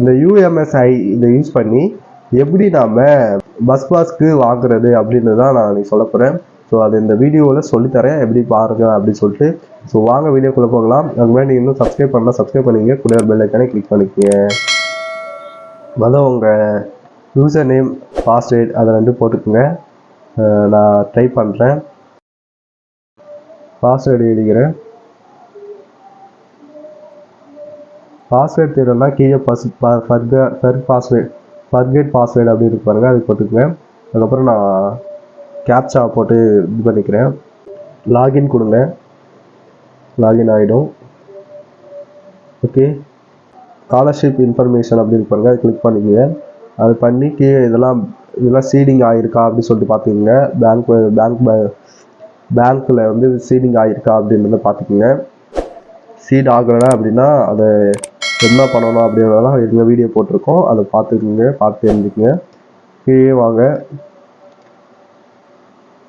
இந்த யூஎம்எஸ்ஐ இதை யூஸ் பண்ணி எப்படி நாம் பஸ் பாஸ்க்கு வாங்குறது அப்படின்னு தான் நான் சொல்ல போகிறேன் ஸோ அது இந்த வீடியோவில் சொல்லித்தரேன். எப்படி பாருங்க அப்படின்னு சொல்லிட்டு. ஸோ வாங்க வீடியோக்குள்ளே போகலாம். அதுக்கு முன்னாடி இன்னும் சப்ஸ்கிரைப் பண்ணலாம் சப்ஸ்கிரைப் பண்ணிக்கங்க. கூட பெல் ஐக்கானே கிளிக் பண்ணிக்கங்க. மொதல் உங்கள் யூசர் நேம் பாஸ்வேர்ட் அதை ரெண்டு போட்டுக்கோங்க. நான் ட்ரை பண்ணுறேன் பாஸ்வேர்டு எழுதிக்கிறேன். பாஸ்வேர்டு தேடலாம் கீழே பஸ் ஃபர் பாஸ்வேர்டு ஃபர்கெட் பாஸ்வேர்டு அப்படின்னு இருக்கு பாருங்க அது போட்டுக்குவேன். அதுக்கப்புறம் நான் கேப்சா போட்டு இது பண்ணிக்கிறேன். லாகின் கொடுங்க. லாகின் ஆகிடும் ஓகே ஸ்காலர்ஷிப் இன்ஃபர்மேஷன் அப்படின்னு பாருங்க அது கிளிக் பண்ணிக்கங்க. அது பண்ணி கீழே இதெல்லாம் இதெல்லாம் சீடிங் ஆகிருக்கா அப்படின்னு சொல்லிட்டு பார்த்துக்குங்க. பேங்க் பேங்க் பேங்க்கில் வந்து சீடிங் ஆகிருக்கா அப்படின்றத பார்த்துக்குங்க. சீட் ஆகலை அப்படின்னா அதை என்ன பண்ணணும் அப்படின்றதெல்லாம் எங்கள் வீடியோ போட்டிருக்கோம். அதை பார்த்துக்குங்க பார்த்து தெரிஞ்சுக்கங்க. கீழே வாங்க.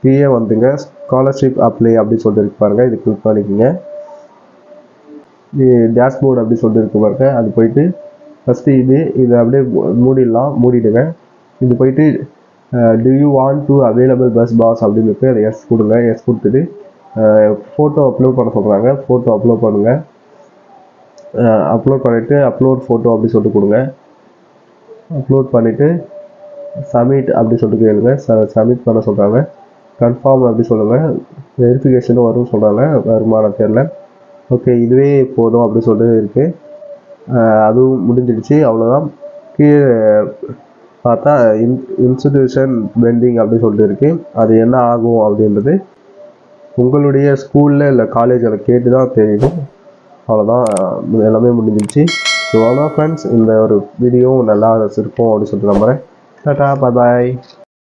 கீழே வந்துங்க. ஸ்காலர்ஷிப் அப்ளை அப்படின்னு சொல்லிட்டு பாருங்க. இது கிளிக் பண்ணிக்கோங்க. டேஷ்போர்டு அப்படி சொல்லிட்டு பாருங்க. அது போயிட்டு ஃபஸ்ட்டு இது இதை அப்படியே மூடிடலாம். மூடிடுங்க. இது போயிட்டு do you want to available bus pass அப்படின்னு இருக்கு. அதை எஸ் கொடுங்க. எஸ் கொடுத்துட்டு ஃபோட்டோ அப்லோட் பண்ண சொல்கிறாங்க ஃபோட்டோ அப்லோட் பண்ணுங்கள் அப்லோட் பண்ணிவிட்டு அப்லோட் ஃபோட்டோ அப்படி சொல்லிட்டு கொடுங்க. அப்லோட் பண்ணிவிட்டு சப்மிட் அப்படி சொல்லிட்டு கேளுங்க. சப்மிட் பண்ண சொல்கிறாங்க கன்ஃபார்ம் அப்படி சொல்லுங்கள் வெரிஃபிகேஷனும் வரும்னு சொல்கிறாங்க வருமானம் தெரில ஓகே இதுவே போதும் அப்படி சொல்லிட்டு இருக்குது அதுவும் முடிஞ்சிடுச்சு. அவ்வளோதான் கீழே பார்த்தா இன் இன்ஸ்டிடியூஷன் பெண்டிங் அப்படின்னு சொல்லிட்டு இருக்குது அது என்ன ஆகும் அப்படின்றது உங்களுடைய ஸ்கூலில் இல்லை காலேஜில் கேட்டு தான் தெரியும். அவ்வளோதான் எல்லாமே முடிஞ்சிருச்சு. ஸோ அவ்வளோ ஃப்ரெண்ட்ஸ் இந்த ஒரு வீடியோவும் நல்லா இருக்கும் அப்படின்னு சொல்லிட்டு நம்புகிறேன் டாட்டா பாய்